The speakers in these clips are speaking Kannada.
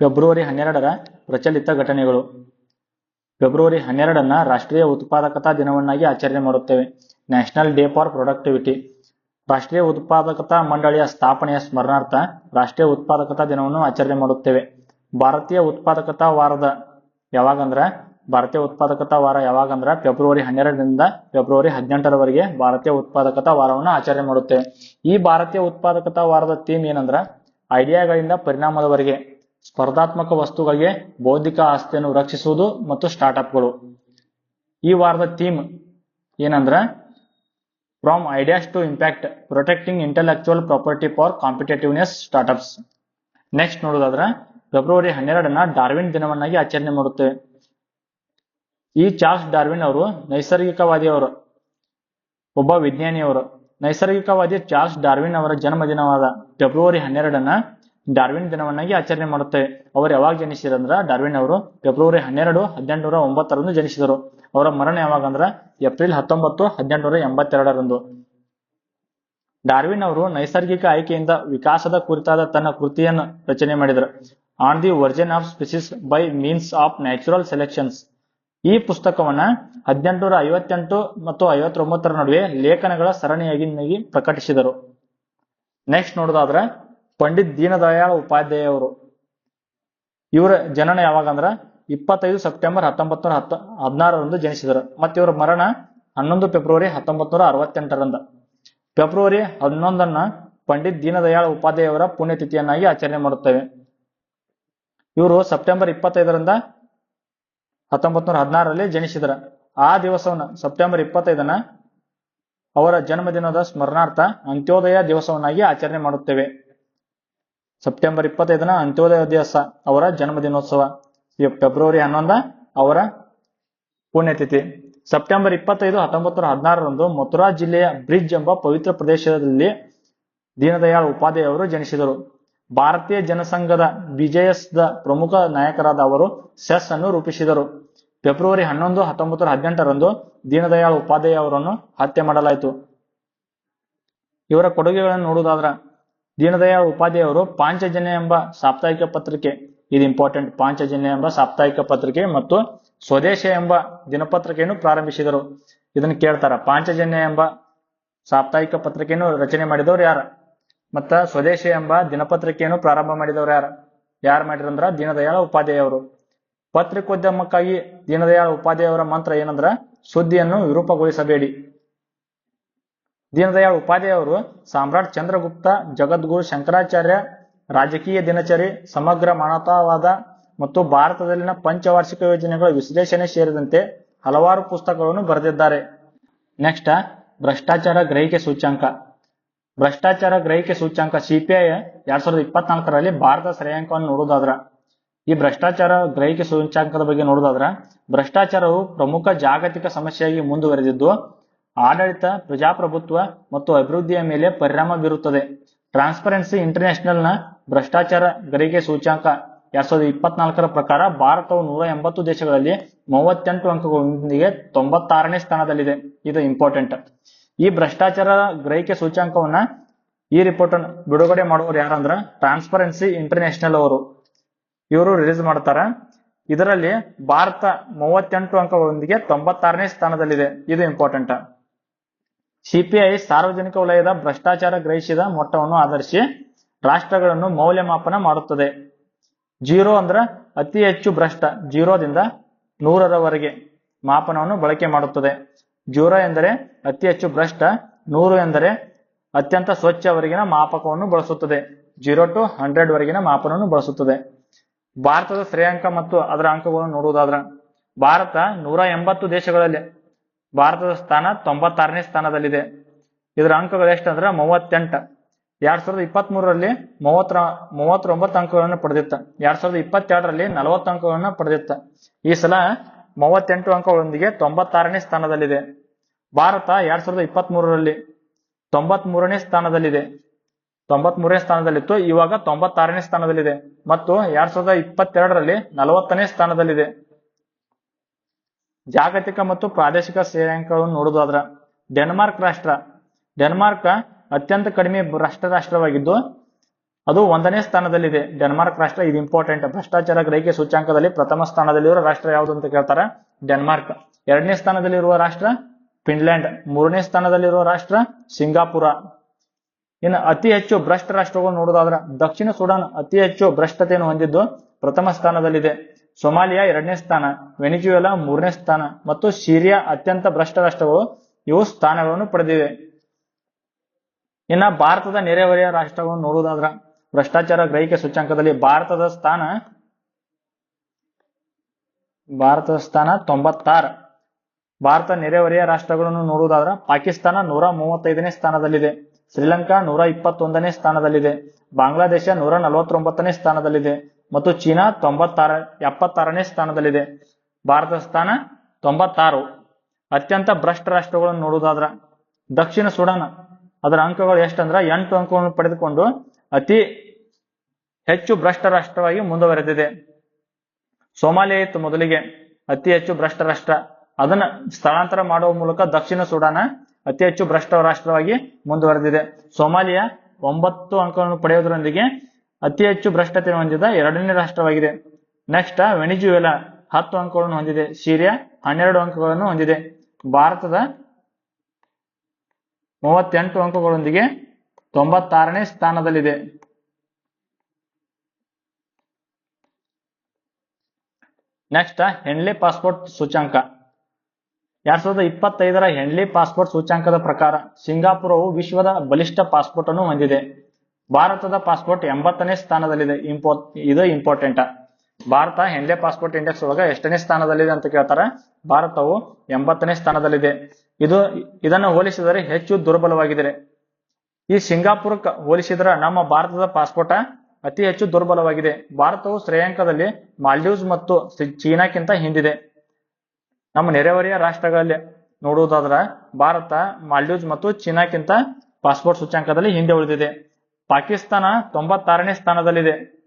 ಫೆಬ್ರವರಿ ಹನ್ನೆರಡರ ಪ್ರಚಲಿತ ಘಟನೆಗಳು. ಫೆಬ್ರವರಿ ಹನ್ನೆರಡನ್ನ ರಾಷ್ಟ್ರೀಯ ಉತ್ಪಾದಕತಾ ದಿನವನ್ನಾಗಿ ಆಚರಣೆ ಮಾಡುತ್ತೇವೆ. National day for productivity. ರಾಷ್ಟ್ರೀಯ ಉತ್ಪಾದಕತಾ ಮಂಡಳಿಯ ಸ್ಥಾಪನೆಯ ಸ್ಮರಣಾರ್ಥ ರಾಷ್ಟ್ರೀಯ ಉತ್ಪಾದಕತಾ ದಿನವನ್ನು ಆಚರಣೆ ಮಾಡುತ್ತೇವೆ. ಭಾರತೀಯ ಉತ್ಪಾದಕತಾ ವಾರದ ಯಾವಾಗಂದ್ರ, ಭಾರತೀಯ ಉತ್ಪಾದಕತಾ ವಾರ ಯಾವಾಗಂದ್ರ ಫೆಬ್ರವರಿ ಹನ್ನೆರಡರಿಂದ ಫೆಬ್ರವರಿ ಹದಿನೆಂಟರವರೆಗೆ ಭಾರತೀಯ ಉತ್ಪಾದಕತಾ ವಾರವನ್ನು ಆಚರಣೆ ಮಾಡುತ್ತೇವೆ. ಈ ಭಾರತೀಯ ಉತ್ಪಾದಕತಾ ವಾರದ ಥೀಮ್ ಏನಂದ್ರ, ಐಡಿಯಾಗಳಿಂದ ಪರಿಣಾಮದವರೆಗೆ. ಸ್ಪರ್ಧಾತ್ಮಕ ವಸ್ತುಗಳಿಗೆ ಬೌದ್ಧಿಕ ಆಸ್ತಿಯನ್ನು ರಕ್ಷಿಸುವುದು ಮತ್ತು ಸ್ಟಾರ್ಟ್ಅಪ್ಗಳು. ಈ ವಾರದ ಥೀಮ್ ಏನಂದ್ರೆ from ideas to impact protecting intellectual property for competitiveness startups next ನೋಡೋದಾದ್ರೆ ಫೆಬ್ರವರಿ ಹನ್ನೆರಡನ್ನ ಡಾರ್ವಿನ್ ದಿನವನ್ನಾಗಿ ಆಚರಣೆ ಮಾಡುತ್ತೇವೆ ಈ ಚಾರ್ಲ್ಸ್ ಡಾರ್ವಿನ್ ಅವರು ನೈಸರ್ಗಿಕವಾದಿಯವರು. ಒಬ್ಬ ವಿಜ್ಞಾನಿಯವರು. ನೈಸರ್ಗಿಕವಾದಿ ಚಾರ್ಲ್ಸ್ ಡಾರ್ವಿನ್ ಅವರ ಜನ್ಮದಿನವಾದ ಫೆಬ್ರವರಿ ಹನ್ನೆರಡನ್ನ ಡಾರ್ವಿನ್ ದಿನವನ್ನಾಗಿ ಆಚರಣೆ ಮಾಡುತ್ತೆ. ಅವರು ಯಾವಾಗ ಜನಿಸಿರಂದ್ರ ಡಾರ್ವಿನ್ ಅವರು ಫೆಬ್ರವರಿ ಹನ್ನೆರಡು ಹದಿನೆಂಟುನೂರ ಒಂಬತ್ತರಂದು ಜನಿಸಿದರು. ಅವರ ಮರಣ ಯಾವಾಗ ಅಂದ್ರ ಏಪ್ರಿಲ್ ಹತ್ತೊಂಬತ್ತು ಹದಿನೆಂಟುನೂರ ಎಂಬತ್ತೆರಡರಂದು. ಡಾರ್ವಿನ್ ಅವರು ನೈಸರ್ಗಿಕ ಆಯ್ಕೆಯಿಂದ ವಿಕಾಸದ ಕುರಿತಾದ ತನ್ನ ಕೃತಿಯನ್ನು ರಚನೆ ಮಾಡಿದರು. On the origin of species by means of natural selections ಈ ಪುಸ್ತಕವನ್ನ ಹದಿನೆಂಟುನೂರ ಐವತ್ತೆಂಟು ಮತ್ತು ಐವತ್ತೊಂಬತ್ತರ ನಡುವೆ ಲೇಖನಗಳ ಸರಣಿಯಾಗಿ ಪ್ರಕಟಿಸಿದರು. ನೆಕ್ಸ್ಟ್ ನೋಡೋದಾದ್ರ ಪಂಡಿತ್ ದೀನದಯಾಳ್ ಉಪಾಧ್ಯಾಯ ಅವರು ಇವರ ಜನನ ಯಾವಾಗ ಅಂದ್ರ ಇಪ್ಪತ್ತೈದು ಸೆಪ್ಟೆಂಬರ್ ಹತ್ತೊಂಬತ್ ನೂರ ಹತ್ತ, ಹದಿನಾರರಂದು ಜನಿಸಿದರು. ಮತ್ತೆ ಇವರ ಮರಣ ಹನ್ನೊಂದು ಫೆಬ್ರವರಿ ಹತ್ತೊಂಬತ್ ನೂರ ಅರವತ್ತೆಂಟರಂದ. ಫೆಬ್ರವರಿ ಹನ್ನೊಂದನ್ನ ಪಂಡಿತ್ ದೀನದಯಾಳ್ ಉಪಾಧ್ಯಾಯ ಅವರ ಪುಣ್ಯತಿಥಿಯನ್ನಾಗಿ ಆಚರಣೆ ಮಾಡುತ್ತೇವೆ. ಇವರು ಸೆಪ್ಟೆಂಬರ್ ಇಪ್ಪತ್ತೈದರಿಂದ ಹತ್ತೊಂಬತ್ ನೂರ ಹದಿನಾರರಲ್ಲಿ ಜನಿಸಿದರು. ಆ ದಿವಸವನ್ನ ಸೆಪ್ಟೆಂಬರ್ ಇಪ್ಪತ್ತೈದನ ಅವರ ಜನ್ಮದಿನದ ಸ್ಮರಣಾರ್ಥ ಅಂತ್ಯೋದಯ ದಿವಸವನ್ನಾಗಿ ಆಚರಣೆ ಮಾಡುತ್ತೇವೆ. ಸೆಪ್ಟೆಂಬರ್ ಇಪ್ಪತ್ತೈದನ ಅಂತ್ಯೋದಯ ದಿವಸ ಅವರ ಜನ್ಮದಿನೋತ್ಸವ. ಫೆಬ್ರವರಿ ಹನ್ನೊಂದ ಅವರ ಪುಣ್ಯತಿಥಿ. ಸೆಪ್ಟೆಂಬರ್ ಇಪ್ಪತ್ತೈದು ಹತ್ತೊಂಬತ್ತು ನೂರ ಹದಿನಾರರಂದು ಮಥುರಾ ಜಿಲ್ಲೆಯ ಬ್ರಿಡ್ಜ್ ಎಂಬ ಪವಿತ್ರ ಪ್ರದೇಶದಲ್ಲಿ ದೀನದಯಾಳ್ ಉಪಾಧ್ಯಾಯ ಅವರು ಜನಿಸಿದರು. ಭಾರತೀಯ ಜನಸಂಘದ ವಿಜಯಸ್ದ ಪ್ರಮುಖ ನಾಯಕರಾದ ಅವರು ಸೆಸ್ ಅನ್ನು ರೂಪಿಸಿದರು. ಫೆಬ್ರವರಿ ಹನ್ನೊಂದು ಹತ್ತೊಂಬತ್ತು ನೂರ ಹದಿನೆಂಟರಂದು ದೀನದಯಾಳ್ ಉಪಾಧ್ಯಾಯ ಅವರನ್ನು ಹತ್ಯೆ ಮಾಡಲಾಯಿತು. ಇವರ ಕೊಡುಗೆಗಳನ್ನು ನೋಡುವುದಾದ್ರ ದೀನದಯಾಳ್ ಉಪಾಧ್ಯಾಯ ಅವರು ಪಾಂಚಜನ್ಯ ಎಂಬ ಸಾಪ್ತಾಹಿಕ ಪತ್ರಿಕೆ, ಇದು ಇಂಪಾರ್ಟೆಂಟ್ ಪಾಂಚಜನ್ಯ ಎಂಬ ಸಾಪ್ತಾಹಿಕ ಪತ್ರಿಕೆ ಮತ್ತು ಸ್ವದೇಶ ಎಂಬ ದಿನಪತ್ರಿಕೆಯನ್ನು ಪ್ರಾರಂಭಿಸಿದರು. ಇದನ್ನು ಕೇಳ್ತಾರ? ಪಾಂಚಜನ್ಯ ಎಂಬ ಸಾಪ್ತಾಹಿಕ ಪತ್ರಿಕೆಯನ್ನು ರಚನೆ ಮಾಡಿದವರು ಯಾರ? ಮತ್ತ ಸ್ವದೇಶ ಎಂಬ ದಿನಪತ್ರಿಕೆಯನ್ನು ಪ್ರಾರಂಭ ಮಾಡಿದವರು ಯಾರ? ಯಾರು ಮಾಡಿರಂದ್ರ ದೀನದಯಾಳ ಉಪಾಧ್ಯಾಯ ಅವರು. ಪತ್ರಿಕೋದ್ಯಮಕ್ಕಾಗಿ ದೀನದಯಾಳ ಉಪಾಧ್ಯಾಯ ಅವರ ಮಂತ್ರ ಏನಂದ್ರ, ಸುದ್ದಿಯನ್ನು ವಿರೂಪಗೊಳಿಸಬೇಡಿ. ದೀನದಯಾಳ್ ಉಪಾಧ್ಯಾಯ ಅವರು ಸಾಮ್ರಾಟ್ ಚಂದ್ರಗುಪ್ತ, ಜಗದ್ಗುರು ಶಂಕರಾಚಾರ್ಯ, ರಾಜಕೀಯ ದಿನಚರಿ, ಸಮಗ್ರ ಮಾನವತಾವಾದ ಮತ್ತು ಭಾರತದಲ್ಲಿನ ಪಂಚವಾರ್ಷಿಕ ಯೋಜನೆಗಳ ವಿಶ್ಲೇಷಣೆ ಸೇರಿದಂತೆ ಹಲವಾರು ಪುಸ್ತಕಗಳನ್ನು ಬರೆದಿದ್ದಾರೆ. ನೆಕ್ಸ್ಟ್, ಭ್ರಷ್ಟಾಚಾರ ಗ್ರಹಿಕೆ ಸೂಚ್ಯಂಕ. ಭ್ರಷ್ಟಾಚಾರ ಗ್ರಹಿಕೆ ಸೂಚ್ಯಂಕ ಸಿಪಿಐ ಎರಡ್ ಸಾವಿರದ ಇಪ್ಪತ್ನಾಲ್ಕರಲ್ಲಿ ಭಾರತ ಶ್ರೇಯಾಂಕವನ್ನು ನೋಡೋದಾದ್ರ ಈ ಭ್ರಷ್ಟಾಚಾರ ಗ್ರಹಿಕೆ ಸೂಚ್ಯಾಂಕದ ಬಗ್ಗೆ ನೋಡೋದಾದ್ರ ಭ್ರಷ್ಟಾಚಾರವು ಪ್ರಮುಖ ಜಾಗತಿಕ ಸಮಸ್ಯೆಯಾಗಿ ಮುಂದುವರೆದಿದ್ದು ಆಡಳಿತ, ಪ್ರಜಾಪ್ರಭುತ್ವ ಮತ್ತು ಅಭಿವೃದ್ಧಿಯ ಮೇಲೆ ಪರಿಣಾಮ ಬೀರುತ್ತದೆ. ಟ್ರಾನ್ಸ್ಪರೆನ್ಸಿ ಇಂಟರ್ನ್ಯಾಷನಲ್ನ ಭ್ರಷ್ಟಾಚಾರ ಗ್ರಹಿಕೆ ಸೂಚ್ಯಂಕ ಎರಡ್ ಸಾವಿರದ ಇಪ್ಪತ್ನಾಲ್ಕರ ಪ್ರಕಾರ ಭಾರತವು ನೂರ ಎಂಬತ್ತು ದೇಶಗಳಲ್ಲಿ ಮೂವತ್ತೆಂಟು ಅಂಕಗಳೊಂದಿಗೆ ತೊಂಬತ್ತಾರನೇ ಸ್ಥಾನದಲ್ಲಿದೆ. ಇದು ಇಂಪಾರ್ಟೆಂಟ್ ಈ ಭ್ರಷ್ಟಾಚಾರ ಗ್ರಹಿಕೆ ಸೂಚ್ಯಂಕವನ್ನ ಈ ರಿಪೋರ್ಟ್ ಅನ್ನು ಬಿಡುಗಡೆ ಮಾಡುವವರು ಯಾರಂದ್ರ ಟ್ರಾನ್ಸ್ಪರೆನ್ಸಿ ಇಂಟರ್ನ್ಯಾಷನಲ್ ಅವರು. ಇವರು ರಿಲೀಸ್ ಮಾಡ್ತಾರ. ಇದರಲ್ಲಿ ಭಾರತ ಮೂವತ್ತೆಂಟು ಅಂಕಗಳೊಂದಿಗೆ ತೊಂಬತ್ತಾರನೇ ಸ್ಥಾನದಲ್ಲಿದೆ. ಇದು ಇಂಪಾರ್ಟೆಂಟ್ ಸಿಪಿಐ ಸಾರ್ವಜನಿಕ ವಲಯದ ಭ್ರಷ್ಟಾಚಾರ ಗ್ರಹಿಸಿದ ಮೊಟ್ಟವನ್ನು ಆಧರಿಸಿ ರಾಷ್ಟ್ರಗಳನ್ನು ಮೌಲ್ಯಮಾಪನ ಮಾಡುತ್ತದೆ. ಜೀರೋ ಅಂದ್ರ ಅತಿ ಹೆಚ್ಚು ಭ್ರಷ್ಟ, ಜೀರೋದಿಂದ ನೂರರವರೆಗೆ ಮಾಪನವನ್ನು ಬಳಕೆ ಮಾಡುತ್ತದೆ. ಜೀರೋ ಎಂದರೆ ಅತಿ ಹೆಚ್ಚು ಭ್ರಷ್ಟ, ನೂರು ಎಂದರೆ ಅತ್ಯಂತ ಸ್ವಚ್ಛವರೆಗಿನ ಮಾಪಕವನ್ನು ಬಳಸುತ್ತದೆ. ಜೀರೋ ಟು ಹಂಡ್ರೆಡ್ ವರೆಗಿನ ಮಾಪನವನ್ನು ಬಳಸುತ್ತದೆ. ಭಾರತದ ಶ್ರೇಯಾಂಕ ಮತ್ತು ಅದರ ಅಂಕಗಳನ್ನು ನೋಡುವುದಾದ್ರೆ, ಭಾರತ ನೂರ ಎಂಬತ್ತು ದೇಶಗಳಲ್ಲಿ ಭಾರತದ ಸ್ಥಾನ ತೊಂಬತ್ತಾರನೇ ಸ್ಥಾನದಲ್ಲಿದೆ. ಇದರ ಅಂಕಗಳು ಎಷ್ಟಂದ್ರೆ? ಮೂವತ್ತೆಂಟು. ಎರಡ್ ಸಾವಿರದ ಇಪ್ಪತ್ತ್ ಮೂರರಲ್ಲಿ ಮೂವತ್ತರ, ಮೂವತ್ತೊಂಬತ್ತು ಅಂಕಗಳನ್ನು ಪಡೆದಿತ್ತ. ಎರಡ್ ಸಾವಿರದ ಇಪ್ಪತ್ತೆರಡರಲ್ಲಿ ನಲವತ್ತು ಅಂಕಗಳನ್ನು ಪಡೆದಿತ್ತ. ಈ ಸಲ ಮೂವತ್ತೆಂಟು ಅಂಕಗಳೊಂದಿಗೆ ತೊಂಬತ್ತಾರನೇ ಸ್ಥಾನದಲ್ಲಿದೆ. ಭಾರತ ಎರಡ್ ಸಾವಿರದ ಇಪ್ಪತ್ತ್ ಮೂರರಲ್ಲಿ ತೊಂಬತ್ ಮೂರನೇ ಸ್ಥಾನದಲ್ಲಿದೆ. ತೊಂಬತ್ ಮೂರನೇ ಸ್ಥಾನದಲ್ಲಿತ್ತು. ಇವಾಗ ತೊಂಬತ್ತಾರನೇ ಸ್ಥಾನದಲ್ಲಿದೆ. ಮತ್ತು ಎರಡ್ ಸಾವಿರದ ಇಪ್ಪತ್ತೆರಡರಲ್ಲಿ ನಲವತ್ತನೇ ಸ್ಥಾನದಲ್ಲಿದೆ. ಜಾಗತಿಕ ಮತ್ತು ಪ್ರಾದೇಶಿಕ ಶ್ರೇಯಾಂಕವನ್ನು ನೋಡೋದಾದ್ರ ಡೆನ್ಮಾರ್ಕ್ ರಾಷ್ಟ್ರ. ಡೆನ್ಮಾರ್ಕ್ ಅತ್ಯಂತ ಕಡಿಮೆ ಭ್ರಷ್ಟ ರಾಷ್ಟ್ರವಾಗಿದ್ದು ಅದು ಒಂದನೇ ಸ್ಥಾನದಲ್ಲಿದೆ. ಡೆನ್ಮಾರ್ಕ್ ರಾಷ್ಟ್ರ ಇದು ಇಂಪಾರ್ಟೆಂಟ್ ಭ್ರಷ್ಟಾಚಾರ ಗ್ರಹಿಕೆ ಸೂಚ್ಯಾಂಕದಲ್ಲಿ ಪ್ರಥಮ ಸ್ಥಾನದಲ್ಲಿರುವ ರಾಷ್ಟ್ರ ಯಾವುದು ಅಂತ ಕೇಳ್ತಾರೆ? ಡೆನ್ಮಾರ್ಕ್. ಎರಡನೇ ಸ್ಥಾನದಲ್ಲಿರುವ ರಾಷ್ಟ್ರ ಫಿನ್ಲ್ಯಾಂಡ್. ಮೂರನೇ ಸ್ಥಾನದಲ್ಲಿರುವ ರಾಷ್ಟ್ರ ಸಿಂಗಾಪುರ. ಇನ್ನು ಅತಿ ಹೆಚ್ಚು ಭ್ರಷ್ಟ ರಾಷ್ಟ್ರಗಳು ನೋಡೋದಾದ್ರೆ ದಕ್ಷಿಣ ಸುಡಾನ್ ಅತಿ ಹೆಚ್ಚು ಭ್ರಷ್ಟತೆಯನ್ನು ಹೊಂದಿದ್ದು ಪ್ರಥಮ ಸ್ಥಾನದಲ್ಲಿದೆ. ಸೊಮಾಲಿಯಾ ಎರಡನೇ ಸ್ಥಾನ, ವೆನಿಜುವೆಲಾ ಮೂರನೇ ಸ್ಥಾನ ಮತ್ತು ಸಿರಿಯಾ ಅತ್ಯಂತ ಭ್ರಷ್ಟ ರಾಷ್ಟ್ರಗಳು ಇವು ಸ್ಥಾನಗಳನ್ನು ಪಡೆದಿವೆ. ಇನ್ನ ಭಾರತದ ನೆರೆಹೊರೆಯ ರಾಷ್ಟ್ರಗಳನ್ನು ನೋಡುವುದಾದ್ರ ಭ್ರಷ್ಟಾಚಾರ ಗ್ರಹಿಕೆ ಸೂಚ್ಯಾಂಕದಲ್ಲಿ ಭಾರತದ ಸ್ಥಾನ ಭಾರತದ ಸ್ಥಾನ ತೊಂಬತ್ತಾರು. ಭಾರತ ನೆರೆಹೊರೆಯ ರಾಷ್ಟ್ರಗಳನ್ನು ನೋಡುವುದಾದ್ರ ಪಾಕಿಸ್ತಾನ ನೂರ ಮೂವತ್ತೈದನೇ ಸ್ಥಾನದಲ್ಲಿದೆ. ಶ್ರೀಲಂಕಾ ನೂರ ಇಪ್ಪತ್ತೊಂದನೇ ಸ್ಥಾನದಲ್ಲಿದೆ. ಬಾಂಗ್ಲಾದೇಶ ನೂರ ನಲವತ್ತೊಂಬತ್ತನೇ ಸ್ಥಾನದಲ್ಲಿದೆ. ಮತ್ತು ಚೀನಾ ತೊಂಬತ್ತಾರ, ಎಪ್ಪತ್ತಾರನೇ ಸ್ಥಾನದಲ್ಲಿದೆ. ಭಾರತದ ಸ್ಥಾನ ತೊಂಬತ್ತಾರು. ಅತ್ಯಂತ ಭ್ರಷ್ಟ ರಾಷ್ಟ್ರಗಳನ್ನು ನೋಡುವುದಾದ್ರ, ದಕ್ಷಿಣ ಸುಡಾನ್ ಅದರ ಅಂಕಗಳು ಎಷ್ಟಂದ್ರ, ಎಂಟು ಅಂಕಗಳನ್ನು ಪಡೆದುಕೊಂಡು ಅತಿ ಹೆಚ್ಚು ಭ್ರಷ್ಟ ರಾಷ್ಟ್ರವಾಗಿ ಮುಂದುವರೆದಿದೆ. ಸೋಮಾಲಿಯಾ ಇತ್ತು ಮೊದಲಿಗೆ ಅತಿ ಹೆಚ್ಚು ಭ್ರಷ್ಟ ರಾಷ್ಟ್ರ. ಅದನ್ನ ಸ್ಥಳಾಂತರ ಮಾಡುವ ಮೂಲಕ ದಕ್ಷಿಣ ಸುಡಾನ ಅತಿ ಹೆಚ್ಚು ಭ್ರಷ್ಟ ರಾಷ್ಟ್ರವಾಗಿ ಮುಂದುವರೆದಿದೆ. ಸೋಮಾಲಿಯಾ ಒಂಬತ್ತು ಅಂಕಗಳನ್ನು ಪಡೆಯುವುದರೊಂದಿಗೆ ಅತಿ ಹೆಚ್ಚು ಭ್ರಷ್ಟತೆ ಹೊಂದಿದ ಎರಡನೇ ರಾಷ್ಟ್ರವಾಗಿದೆ. ನೆಕ್ಸ್ಟ್, ವೆನಿಜುವೆಲಾ ಹತ್ತು ಅಂಕಗಳನ್ನು ಹೊಂದಿದೆ. ಸಿರಿಯಾ ಹನ್ನೆರಡು ಅಂಕಗಳನ್ನು ಹೊಂದಿದೆ. ಭಾರತದ ಮೂವತ್ತೆಂಟು ಅಂಕಗಳೊಂದಿಗೆ ತೊಂಬತ್ತಾರನೇ ಸ್ಥಾನದಲ್ಲಿದೆ. ನೆಕ್ಸ್ಟ್, ಹೆನ್ಲಿ ಪಾಸ್ಪೋರ್ಟ್ ಸೂಚ್ಯಂಕ. ಎರಡ್ ಸಾವಿರದ ಇಪ್ಪತ್ತೈದರ ಹೆನ್ಲಿ ಪಾಸ್ಪೋರ್ಟ್ ಸೂಚ್ಯಾಂಕದ ಪ್ರಕಾರ ಸಿಂಗಾಪುರವು ವಿಶ್ವದ ಬಲಿಷ್ಠ ಪಾಸ್ಪೋರ್ಟ್ ಅನ್ನು ಹೊಂದಿದೆ. ಭಾರತದ ಪಾಸ್ಪೋರ್ಟ್ ಎಂಬತ್ತನೇ ಸ್ಥಾನದಲ್ಲಿದೆ. ಇಂಪೋ ಇದು ಇಂಪಾರ್ಟೆಂಟ್ ಭಾರತ ಹೆನ್ಲೆ ಪಾಸ್ಪೋರ್ಟ್ ಇಂಡೆಕ್ಸ್ ಒಳಗ ಎಷ್ಟನೇ ಸ್ಥಾನದಲ್ಲಿದೆ ಅಂತ ಕೇಳ್ತಾರೆ? ಭಾರತವು ಎಂಬತ್ತನೇ ಸ್ಥಾನದಲ್ಲಿದೆ. ಇದು ಇದನ್ನು ಹೋಲಿಸಿದರೆ ಹೆಚ್ಚು ದುರ್ಬಲವಾಗಿದೆ ಈ ಸಿಂಗಾಪುರಕ್ಕೆ ಹೋಲಿಸಿದ್ರೆ ನಮ್ಮ ಭಾರತದ ಪಾಸ್ಪೋರ್ಟ್ ಅತಿ ಹೆಚ್ಚು ದುರ್ಬಲವಾಗಿದೆ. ಭಾರತವು ಶ್ರೇಯಾಂಕದಲ್ಲಿ ಮಾಲ್ಡೀವ್ಸ್ ಮತ್ತು ಚೀನಾಕ್ಕಿಂತ ಹಿಂದಿದೆ. ನಮ್ಮ ನೆರೆಹೊರೆಯ ರಾಷ್ಟ್ರಗಳಲ್ಲಿ ನೋಡುವುದಾದ್ರೆ ಭಾರತ, ಮಾಲ್ಡೀವ್ಸ್ ಮತ್ತು ಚೀನಾಕ್ಕಿಂತ ಪಾಸ್ಪೋರ್ಟ್ ಸೂಚ್ಯಾಂಕದಲ್ಲಿ ಹಿಂದೆ ಉಳಿದಿದೆ. ಪಾಕಿಸ್ತಾನ ತೊಂಬತ್ತಾರನೇ ಸ್ಥಾನದಲ್ಲಿದೆ.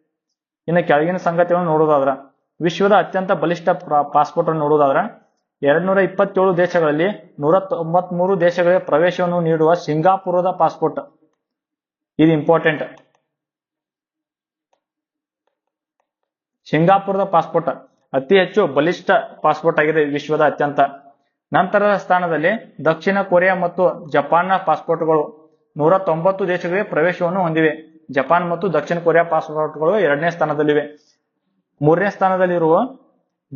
ಇನ್ನು ಕೆಳಗಿನ ಸಂಗತಿಗಳನ್ನು ನೋಡುವುದಾದ್ರೆ ವಿಶ್ವದ ಅತ್ಯಂತ ಬಲಿಷ್ಠ ಪ್ರ- ಪಾಸ್ಪೋರ್ಟ್ ಅನ್ನು ನೋಡುವುದಾದ್ರೆ ಎರಡ್ನೂರ ಇಪ್ಪತ್ತೇಳು ದೇಶಗಳಲ್ಲಿ ನೂರ ತೊಂಬತ್ಮೂರು ದೇಶಗಳಿಗೆ ಪ್ರವೇಶವನ್ನು ನೀಡುವ ಸಿಂಗಾಪುರದ ಪಾಸ್ಪೋರ್ಟ್. ಇದು ಇಂಪಾರ್ಟೆಂಟ್ ಸಿಂಗಾಪುರದ ಪಾಸ್ಪೋರ್ಟ್. ಅತಿ ಹೆಚ್ಚು ಬಲಿಷ್ಠ ಪಾಸ್ಪೋರ್ಟ್ ಆಗಿದೆ ವಿಶ್ವದ ಅತ್ಯಂತ. ನಂತರದ ಸ್ಥಾನದಲ್ಲಿ ದಕ್ಷಿಣ ಕೊರಿಯಾ ಮತ್ತು ಜಪಾನ್ನ ಪಾಸ್ಪೋರ್ಟ್ಗಳು ನೂರ ತೊಂಬತ್ತು ದೇಶಗಳಿಗೆ ಪ್ರವೇಶವನ್ನು ಹೊಂದಿವೆ. ಜಪಾನ್ ಮತ್ತು ದಕ್ಷಿಣ ಕೊರಿಯಾ ಪಾಸ್ಪೋರ್ಟ್ಗಳು ಎರಡನೇ ಸ್ಥಾನದಲ್ಲಿವೆ. ಮೂರನೇ ಸ್ಥಾನದಲ್ಲಿರುವ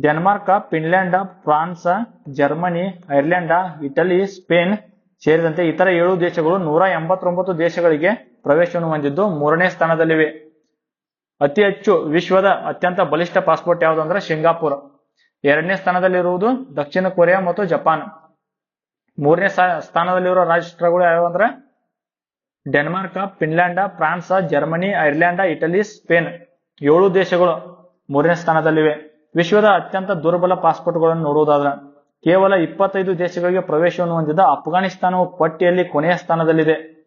Denmark Finland France, Germany, Ireland, Italy, Spain ಸೇರಿದಂತೆ ಇತರ ಏಳು ದೇಶಗಳು ನೂರ ಎಂಬತ್ತೊಂಬತ್ತು ದೇಶಗಳಿಗೆ ಪ್ರವೇಶವನ್ನು ಹೊಂದಿದ್ದು ಮೂರನೇ ಸ್ಥಾನದಲ್ಲಿವೆ. ಅತಿ ಹೆಚ್ಚು ವಿಶ್ವದ ಅತ್ಯಂತ ಬಲಿಷ್ಠ ಪಾಸ್ಪೋರ್ಟ್ ಯಾವುದು ಅಂದ್ರೆ ಸಿಂಗಾಪುರ್. ಎರಡನೇ ಸ್ಥಾನದಲ್ಲಿರುವುದು ದಕ್ಷಿಣ ಕೊರಿಯಾ ಮತ್ತು ಜಪಾನ್. ಮೂರನೇ ಸ್ಥಾ- ಸ್ಥಾನದಲ್ಲಿರುವ ರಾಷ್ಟ್ರಗಳು ಯಾವ್ಯಾವ ಅಂದ್ರೆ Denmark, Finland, France, Germany, Ireland, Italy, Spain. ಏಳು ದೇಶಗಳು ಮೂರನೇ ಸ್ಥಾನದಲ್ಲಿವೆ. ವಿಶ್ವದ ಅತ್ಯಂತ ದುರ್ಬಲ ಪಾಸ್ಪೋರ್ಟ್ಗಳನ್ನು ನೋಡುವುದಾದ್ರೆ ಕೇವಲ ಇಪ್ಪತ್ತೈದು ದೇಶಗಳಿಗೆ ಪ್ರವೇಶವನ್ನು ಹೊಂದಿದ ಅಫ್ಘಾನಿಸ್ತಾನವು ಪಟ್ಟಿಯಲ್ಲಿ ಕೊನೆಯ ಸ್ಥಾನದಲ್ಲಿದೆ.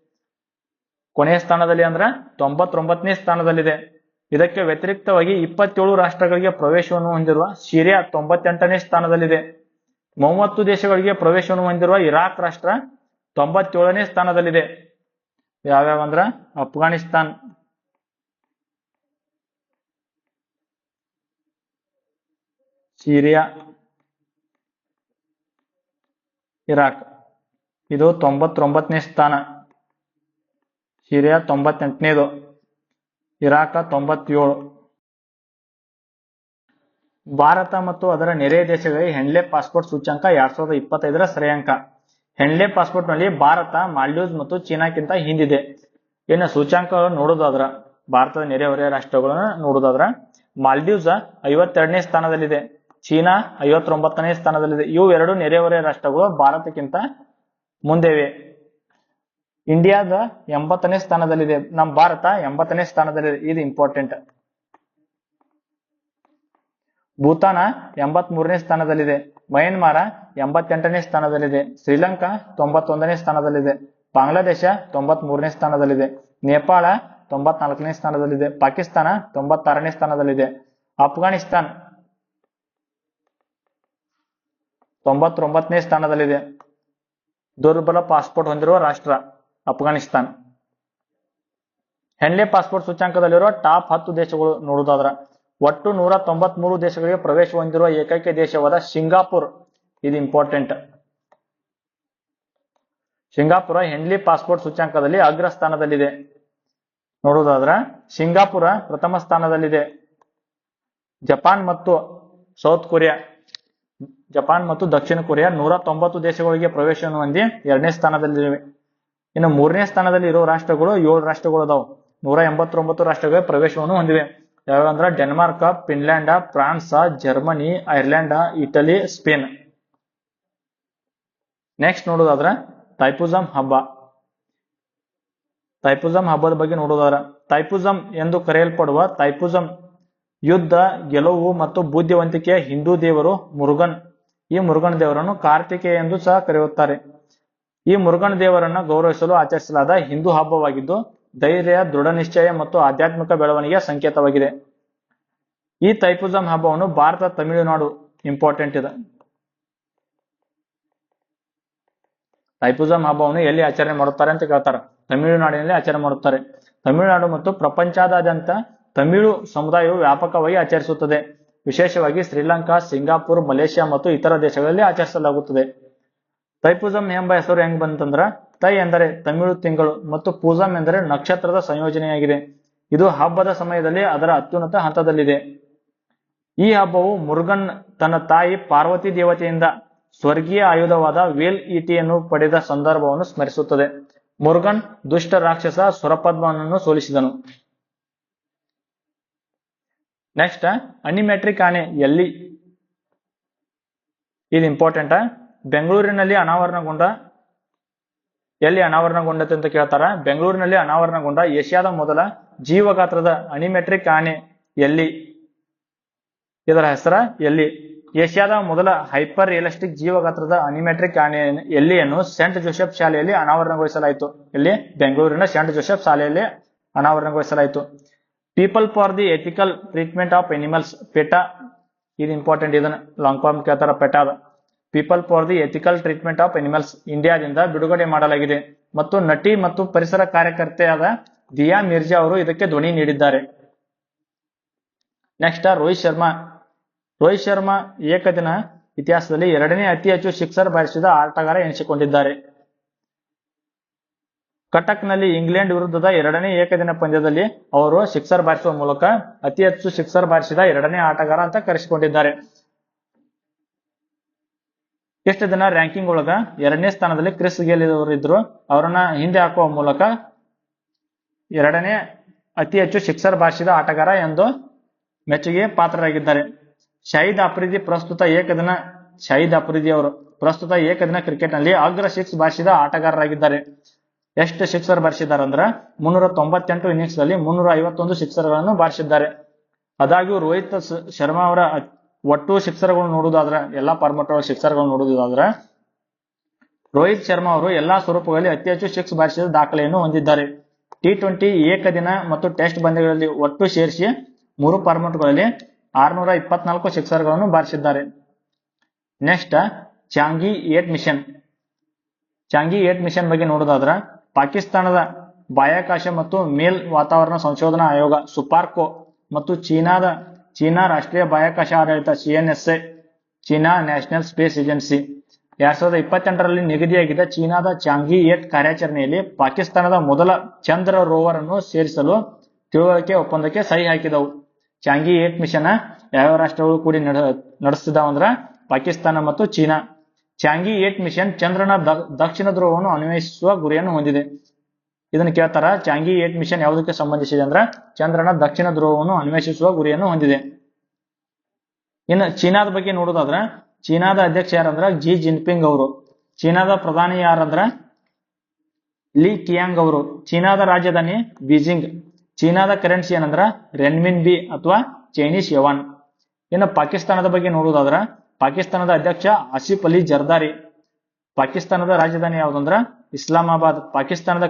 ಕೊನೆಯ ಸ್ಥಾನದಲ್ಲಿ ಅಂದ್ರೆ ತೊಂಬತ್ತೊಂಬತ್ತನೇ ಸ್ಥಾನದಲ್ಲಿದೆ. ಇದಕ್ಕೆ ವ್ಯತಿರಿಕ್ತವಾಗಿ ಇಪ್ಪತ್ತೇಳು ರಾಷ್ಟ್ರಗಳಿಗೆ ಪ್ರವೇಶವನ್ನು ಹೊಂದಿರುವ ಸಿರಿಯಾ ತೊಂಬತ್ತೆಂಟನೇ ಸ್ಥಾನದಲ್ಲಿದೆ. ಮೂವತ್ತು ದೇಶಗಳಿಗೆ ಪ್ರವೇಶವನ್ನು ಹೊಂದಿರುವ ಇರಾಕ್ ರಾಷ್ಟ್ರ ತೊಂಬತ್ತೇಳನೇ ಸ್ಥಾನದಲ್ಲಿದೆ. ಯಾವ್ಯಾವ ಅಂದ್ರ? ಅಫ್ಘಾನಿಸ್ತಾನ್. ಸಿರಿಯಾ. ಇರಾಕ್. ಇದು ತೊಂಬತ್ತೊಂಬತ್ತನೇ ಸ್ಥಾನ. ಸಿರಿಯಾ ತೊಂಬತ್ತೆಂಟನೇದು. ಇರಾಕ ತೊಂಬತ್ತೇಳು. ಭಾರತ ಮತ್ತು ಅದರ ನೆರೆಯ ದೇಶಗಳಿಗೆ ಹೆಣ್ಲೆ ಪಾಸ್ಪೋರ್ಟ್ ಸೂಚ್ಯಂಕ ಎರಡ್ ಸಾವಿರದ ಇಪ್ಪತ್ತೈದರ ಶ್ರೇಯಾಂಕ. ಹೆಣ್ಲೆ ಪಾಸ್ಪೋರ್ಟ್ನಲ್ಲಿ ಭಾರತ, ಮಾಲ್ಡೀವ್ಸ್ ಮತ್ತು ಚೀನಾಕ್ಕಿಂತ ಹಿಂದಿದೆ. ಏನ ಸೂಚ್ಯಾಂಕ ನೋಡೋದಾದ್ರ ಭಾರತದ ನೆರೆಹೊರೆಯ ರಾಷ್ಟ್ರಗಳನ್ನ ನೋಡೋದಾದ್ರ ಮಾಲ್ಡೀವ್ಸ್ ಐವತ್ತೆರಡನೇ ಸ್ಥಾನದಲ್ಲಿದೆ. ಚೀನಾ ಐವತ್ತೊಂಬತ್ತನೇ ಸ್ಥಾನದಲ್ಲಿದೆ. ಇವು ಎರಡು ನೆರೆಹೊರೆಯ ರಾಷ್ಟ್ರಗಳು ಭಾರತಕ್ಕಿಂತ ಮುಂದೆವೆ. ಇಂಡಿಯಾದ ಎಂಬತ್ತನೇ ಸ್ಥಾನದಲ್ಲಿದೆ. ನಮ್ಮ ಭಾರತ ಎಂಬತ್ತನೇ ಸ್ಥಾನದಲ್ಲಿದೆ. ಇದು ಇಂಪಾರ್ಟೆಂಟ್ ಭೂತಾನ ಎಂಬತ್ ಮೂರನೇ ಸ್ಥಾನದಲ್ಲಿದೆ. ಮಯನ್ಮಾರ ಎಂಬತ್ತೆಂಟನೇ ಸ್ಥಾನದಲ್ಲಿದೆ. ಶ್ರೀಲಂಕಾ ತೊಂಬತ್ತೊಂದನೇ ಸ್ಥಾನದಲ್ಲಿದೆ. ಬಾಂಗ್ಲಾದೇಶ ತೊಂಬತ್ ಮೂರನೇ ಸ್ಥಾನದಲ್ಲಿದೆ. ನೇಪಾಳ ತೊಂಬತ್ನಾಲ್ಕನೇ ಸ್ಥಾನದಲ್ಲಿದೆ. ಪಾಕಿಸ್ತಾನ ತೊಂಬತ್ತಾರನೇ ಸ್ಥಾನದಲ್ಲಿದೆ. ಅಫ್ಘಾನಿಸ್ತಾನ್ ತೊಂಬತ್ತೊಂಬತ್ತನೇ ಸ್ಥಾನದಲ್ಲಿದೆ. ದುರ್ಬಲ ಪಾಸ್ಪೋರ್ಟ್ ಹೊಂದಿರುವ ರಾಷ್ಟ್ರ. ಅಫ್ಘಾನಿಸ್ತಾನ್. ಹೆನ್ಲೆ ಪಾಸ್ಪೋರ್ಟ್ ಸೂಚ್ಯಾಂಕದಲ್ಲಿರುವ ಟಾಪ್ ಹತ್ತು ದೇಶಗಳು ನೋಡುವುದಾದ್ರ, ಒಟ್ಟು ನೂರ ತೊಂಬತ್ಮೂರು ದೇಶಗಳಿಗೆ ಪ್ರವೇಶ ಹೊಂದಿರುವ ಏಕೈಕ ದೇಶವಾದ ಸಿಂಗಾಪುರ್. ಇದು ಇಂಪಾರ್ಟೆಂಟ್ ಸಿಂಗಾಪುರ ಹೆನ್ಲಿ ಪಾಸ್ಪೋರ್ಟ್ ಸೂಚ್ಯಾಂಕದಲ್ಲಿ ಅಗ್ರ ಸ್ಥಾನದಲ್ಲಿದೆ ನೋಡುವುದಾದ್ರ, ಸಿಂಗಾಪುರ ಪ್ರಥಮ ಸ್ಥಾನದಲ್ಲಿದೆ. ಜಪಾನ್ ಮತ್ತು ಸೌತ್ ಕೊರಿಯಾ. ಜಪಾನ್ ಮತ್ತು ದಕ್ಷಿಣ ಕೊರಿಯಾ ನೂರ ತೊಂಬತ್ತು ದೇಶಗಳಿಗೆ ಪ್ರವೇಶವನ್ನು ಹೊಂದಿ ಎರಡನೇ ಸ್ಥಾನದಲ್ಲಿವೆ. ಇನ್ನು ಮೂರನೇ ಸ್ಥಾನದಲ್ಲಿ ಇರೋ ರಾಷ್ಟ್ರಗಳು ಏಳು ರಾಷ್ಟ್ರಗಳು ಅದಾವು. ನೂರ ಎಂಬತ್ತೊಂಬತ್ತು ರಾಷ್ಟ್ರಗಳಿಗೆ ಪ್ರವೇಶವನ್ನು ಹೊಂದಿವೆ. ಯಾವ್ಯಾವಂದ್ರ Denmark, Finland, France, Germany, Ireland, Italy, Spain. Next ನೋಡೋದಾದ್ರೆ ತೈಪುಜಮ್ ಹಬ್ಬ. ತೈಪುಜಮ್ ಹಬ್ಬದ ಬಗ್ಗೆ ನೋಡೋದಾದ್ರೆ ತೈಪುಜಮ್ ಎಂದು ಕರೆಯಲ್ಪಡುವ ತೈಪುಜಮ್ ಯುದ್ಧ, ಗೆಲುವು ಮತ್ತು ಬುದ್ಧಿವಂತಿಕೆಯ ಹಿಂದೂ ದೇವರು ಮುರುಗನ್. ಈ ಮುರುಗನ್ ದೇವರನ್ನು ಕಾರ್ತಿಕೇಯ ಎಂದು ಸಹ ಕರೆಯುತ್ತಾರೆ. ಈ ಮುರುಗನ್ ದೇವರನ್ನ ಗೌರವಿಸಲು ಆಚರಿಸಲಾದ ಹಿಂದೂ ಹಬ್ಬವಾಗಿದ್ದು, ಧೈರ್ಯ, ದೃಢ ನಿಶ್ಚಯ ಮತ್ತು ಆಧ್ಯಾತ್ಮಿಕ ಬೆಳವಣಿಗೆಯ ಸಂಕೇತವಾಗಿದೆ. ಈ ತೈಪುಜಂ ಹಬ್ಬವನ್ನು ಭಾರತ ತಮಿಳುನಾಡು ಇಂಪಾರ್ಟೆಂಟ್ ಇದೆ. ತೈಪುಜಂ ಹಬ್ಬವನ್ನು ಎಲ್ಲಿ ಆಚರಣೆ ಮಾಡುತ್ತಾರೆ ಅಂತ ಕೇಳ್ತಾರೆ. ತಮಿಳುನಾಡಿನಲ್ಲಿ ಆಚರಣೆ ಮಾಡುತ್ತಾರೆ. ತಮಿಳುನಾಡು ಮತ್ತು ಪ್ರಪಂಚದಾದ್ಯಂತ ತಮಿಳು ಸಮುದಾಯವು ವ್ಯಾಪಕವಾಗಿ ಆಚರಿಸುತ್ತದೆ. ವಿಶೇಷವಾಗಿ ಶ್ರೀಲಂಕಾ, ಸಿಂಗಾಪುರ್, ಮಲೇಷ್ಯಾ ಮತ್ತು ಇತರ ದೇಶಗಳಲ್ಲಿ ಆಚರಿಸಲಾಗುತ್ತದೆ. ತೈಪುಜಮ್ ಎಂಬ ಹೆಸರು ಹೆಂಗ್ ಬಂತಂದ್ರ, ತೈ ಎಂದರೆ ತಮಿಳು ತಿಂಗಳು ಮತ್ತು ಪೂಜಮ್ ಎಂದರೆ ನಕ್ಷತ್ರದ ಸಂಯೋಜನೆಯಾಗಿದೆ. ಇದು ಹಬ್ಬದ ಸಮಯದಲ್ಲಿ ಅದರ ಅತ್ಯುನ್ನತ ಹಂತದಲ್ಲಿದೆ. ಈ ಹಬ್ಬವು ಮುರುಗನ್ ತನ್ನ ತಾಯಿ ಪಾರ್ವತಿ ದೇವತೆಯಿಂದ ಸ್ವರ್ಗೀಯ ಆಯುಧವಾದ ವೇಲ್ ಈಟಿಯನ್ನು ಪಡೆದ ಸಂದರ್ಭವನ್ನು ಸ್ಮರಿಸುತ್ತದೆ. ಮುರುಗನ್ ದುಷ್ಟ ರಾಕ್ಷಸ ಸ್ವರಪದ್ಮನನ್ನು ಸೋಲಿಸಿದನು. ನೆಕ್ಸ್ಟ್ ಅನಿಮೆಟ್ರಿಕ್ ಆನೆ ಎಲ್ಲಿ? ಇದು ಇಂಪಾರ್ಟೆಂಟ್ ಬೆಂಗಳೂರಿನಲ್ಲಿ ಅನಾವರಣಗೊಂಡ, ಎಲ್ಲಿ ಅನಾವರಣಗೊಂಡತೆ ಅಂತ ಕೇಳ್ತಾರ? ಬೆಂಗಳೂರಿನಲ್ಲಿ ಅನಾವರಣಗೊಂಡ ಏಷ್ಯಾದ ಮೊದಲ ಜೀವಗಾತ್ರದ ಅನಿಮೆಟ್ರಿಕ್ ಆನೆ ಎಲ್ಲಿ? ಇದರ ಹೆಸರ ಎಲ್ಲಿ? ಏಷ್ಯಾದ ಮೊದಲ ಹೈಪರ್ ರಿಯಲಿಸ್ಟಿಕ್ ಜೀವಗಾತ್ರದ ಅನಿಮೆಟ್ರಿಕ್ ಆನೆ ಎಲ್ಲಿಯನ್ನು ಸೆಂಟ್ ಜೋಸೆಫ್ ಶಾಲೆಯಲ್ಲಿ ಅನಾವರಣಗೊಳಿಸಲಾಯಿತು. ಇಲ್ಲಿ ಬೆಂಗಳೂರಿನ ಸೆಂಟ್ ಜೋಸೆಫ್ ಶಾಲೆಯಲ್ಲಿ ಅನಾವರಣಗೊಳಿಸಲಾಯಿತು. People for the ethical treatment of animals PETA. ಇದು ಇಂಪಾರ್ಟೆಂಟ್ ಇದನ್ನ ಲಾಂಗ್ ಫಾರ್ಮ್ ಕೇಳ್ತಾರ? ಪೆಟಾದ. People for the ethical treatment of animals ಇಂಡಿಯಾದಿಂದ ಬಿಡುಗಡೆ ಮಾಡಲಾಗಿದೆ. ಮತ್ತು ನಟಿ ಮತ್ತು ಪರಿಸರ ಕಾರ್ಯಕರ್ತೆಯಾದ ದಿಯಾ ಮಿರ್ಜಾ ಅವರು ಇದಕ್ಕೆ ಧ್ವನಿ ನೀಡಿದ್ದಾರೆ. ನೆಕ್ಸ್ಟ್ ರೋಹಿತ್ ಶರ್ಮಾ. ರೋಹಿತ್ ಶರ್ಮಾ ಏಕದಿನ ಇತಿಹಾಸದಲ್ಲಿ ಎರಡನೇ ಅತಿ ಹೆಚ್ಚು ಸಿಕ್ಸರ್ ಬಾರಿಸಿದ ಆಟಗಾರ ಎನಿಸಿಕೊಂಡಿದ್ದಾರೆ. ಕಟಕ್ನಲ್ಲಿ ಇಂಗ್ಲೆಂಡ್ ವಿರುದ್ಧದ ಎರಡನೇ ಏಕದಿನ ಪಂದ್ಯದಲ್ಲಿ ಅವರು ಸಿಕ್ಸರ್ ಬಾರಿಸುವ ಮೂಲಕ ಅತಿ ಹೆಚ್ಚು ಸಿಕ್ಸರ್ ಬಾರಿಸಿದ ಎರಡನೇ ಆಟಗಾರ ಅಂತ ಕರೆಸಿಕೊಂಡಿದ್ದಾರೆ. ಎಷ್ಟು ಜನ ರ್ಯಾಂಕಿಂಗ್ ಒಳಗ? ಎರಡನೇ ಸ್ಥಾನದಲ್ಲಿ ಕ್ರಿಸ್ ಗೇಲ್ ಇದ್ರು ಅವರನ್ನ ಹಿಂದೆ ಹಾಕುವ ಮೂಲಕ ಎರಡನೇ ಅತಿ ಹೆಚ್ಚು ಶಿಕ್ಷರ್ ಭಾಷಿದ ಆಟಗಾರ ಎಂದು ಮೆಚ್ಚುಗೆ ಪಾತ್ರರಾಗಿದ್ದಾರೆ. ಶಹೀದ್ ಅಪ್ರಿದಿ ಪ್ರಸ್ತುತ ಏಕದಿನ ಶಾಹಿದ್ ಅಪ್ರಿದಿ ಅವರು ಪ್ರಸ್ತುತ ಏಕದಿನ ಕ್ರಿಕೆಟ್ನಲ್ಲಿ ಅಗ್ರ ಸಿಕ್ಸ್ ಬಾರಿಸಿದ ಆಟಗಾರರಾಗಿದ್ದಾರೆ. ಎಷ್ಟು ಸಿಕ್ಸರ್ ಬಾರಿಸಿದ್ದಾರೆ ಅಂದ್ರೆ ಮುನ್ನೂರ ತೊಂಬತ್ತೆಂಟು ಇನ್ನಿಂಗ್ಸ್ನಲ್ಲಿ ಮುನ್ನೂರ ಐವತ್ತೊಂದು ಸಿಕ್ಸರ್ಗಳನ್ನು ಬಾರಿಸಿದ್ದಾರೆ ಆದಾಗ್ಯೂ ರೋಹಿತ್ ಶರ್ಮಾ ಅವರ ಒಟ್ಟು ಶಿಪ್ಸರ್ಗಳು ನೋಡುವುದಾದ್ರೆ, ಎಲ್ಲಾ ಫಾರ್ಮೆಟ್ ಒಳಗೆ ಸಿಕ್ಸರ್ಗಳು ನೋಡುವುದಾದ್ರ, ರೋಹಿತ್ ಶರ್ಮಾ ಅವರು ಎಲ್ಲಾ ಸ್ವರೂಪಗಳಲ್ಲಿ ಅತಿ ಹೆಚ್ಚು ಸಿಕ್ಸ್ ಬಾರಿಸಿದ ದಾಖಲೆಯನ್ನು ಹೊಂದಿದ್ದಾರೆ. ಟಿ ಟ್ವೆಂಟಿ ಏಕದಿನ ಮತ್ತು ಟೆಸ್ಟ್ ಪಂದ್ಯಗಳಲ್ಲಿ ಒಟ್ಟು ಸೇರಿಸಿ ಮೂರು ಫಾರ್ಮೆಟ್ಗಳಲ್ಲಿ ಆರ್ನೂರ ಇಪ್ಪತ್ನಾಲ್ಕು ಸಿಕ್ಸರ್ಗಳನ್ನು ಬಾರಿಸಿದ್ದಾರೆ. Next Chang'e eight mission. Chang'e eight mission ಬಗ್ಗೆ ನೋಡೋದಾದ್ರೆ ಪಾಕಿಸ್ತಾನದ ಬಾಹ್ಯಾಕಾಶ ಮತ್ತು ಮೇಲ್ ವಾತಾವರಣ ಸಂಶೋಧನಾ ಆಯೋಗ ಸುಪಾರ್ಕೋ ಮತ್ತು ಚೀನಾದ ಚೀನಾ ರಾಷ್ಟ್ರೀಯ ಬಾಹ್ಯಾಕಾಶ ಆಡಳಿತ CNSA China National Space Agency. ಎರಡ್ ಸಾವಿರದ ಇಪ್ಪತ್ತೆಂಟರಲ್ಲಿ ನಿಗದಿಯಾಗಿದ್ದ ಚೀನಾದ ಚಾಂಗಿ ಏಟ್ ಕಾರ್ಯಾಚರಣೆಯಲ್ಲಿ ಪಾಕಿಸ್ತಾನದ ಮೊದಲ ಚಂದ್ರ ರೋವರ್ ಅನ್ನು ಸೇರಿಸಲು ತಿಳುವಳಿಕೆ ಒಪ್ಪಂದಕ್ಕೆ ಸಹಿ ಹಾಕಿದವು. ಚಾಂಗಿ ಏಟ್ ಮಿಷನ್ ಯಾವ್ಯಾವ ರಾಷ್ಟ್ರಗಳು ಕೂಡಿ ನಡ, ನಡೆಸ್ತಿದಾವ ಅಂದ್ರ ಪಾಕಿಸ್ತಾನ ಮತ್ತು ಚೀನಾ. ಚಾಂಗಿ ಏಟ್ ಮಿಷನ್ ಚಂದ್ರನ ದಕ್ಷಿಣ ಧ್ರುವವನ್ನು ಅನ್ವೇಷಿಸುವ ಗುರಿಯನ್ನು ಹೊಂದಿದೆ. ಇದನ್ನ ಕೇಳ್ತಾರ? ಚಾಂಗಿ ಏಟ್ ಮಿಷನ್ ಯಾವುದಕ್ಕೆ ಸಂಬಂಧಿಸಿದೆ ಅಂದ್ರೆ ಚಂದ್ರನ ದಕ್ಷಿಣ ಧ್ರುವವನ್ನು ಅನ್ವೇಷಿಸುವ ಗುರಿಯನ್ನು ಹೊಂದಿದೆ. ಇನ್ನು ಚೀನಾದ ಬಗ್ಗೆ ನೋಡೋದಾದ್ರೆ, ಚೀನಾದ ಅಧ್ಯಕ್ಷ ಯಾರಂದ್ರ? ಜಿ ಜಿನ್ಪಿಂಗ್ ಅವರು. ಚೀನಾದ ಪ್ರಧಾನಿ ಯಾರಂದ್ರ? ಲಿ ಕಿಯಾಂಗ್ ಅವರು. ಚೀನಾದ ರಾಜಧಾನಿ ಬೀಜಿಂಗ್. ಚೀನಾದ ಕರೆನ್ಸಿ ಏನಂದ್ರ? ರೆನ್ಮಿನ್ ಬಿ ಅಥವಾ ಚೈನೀಸ್ ಯವಾನ್. ಇನ್ನು ಪಾಕಿಸ್ತಾನದ ಬಗ್ಗೆ ನೋಡೋದಾದ್ರೆ, ಪಾಕಿಸ್ತಾನದ ಅಧ್ಯಕ್ಷ ಆಸಿಫ್ ಅಲಿ ಜರ್ದಾರಿ. ಪಾಕಿಸ್ತಾನದ ರಾಜಧಾನಿ ಯಾವುದಂದ್ರ? ಇಸ್ಲಾಮಾಬಾದ್. ಪಾಕಿಸ್ತಾನದ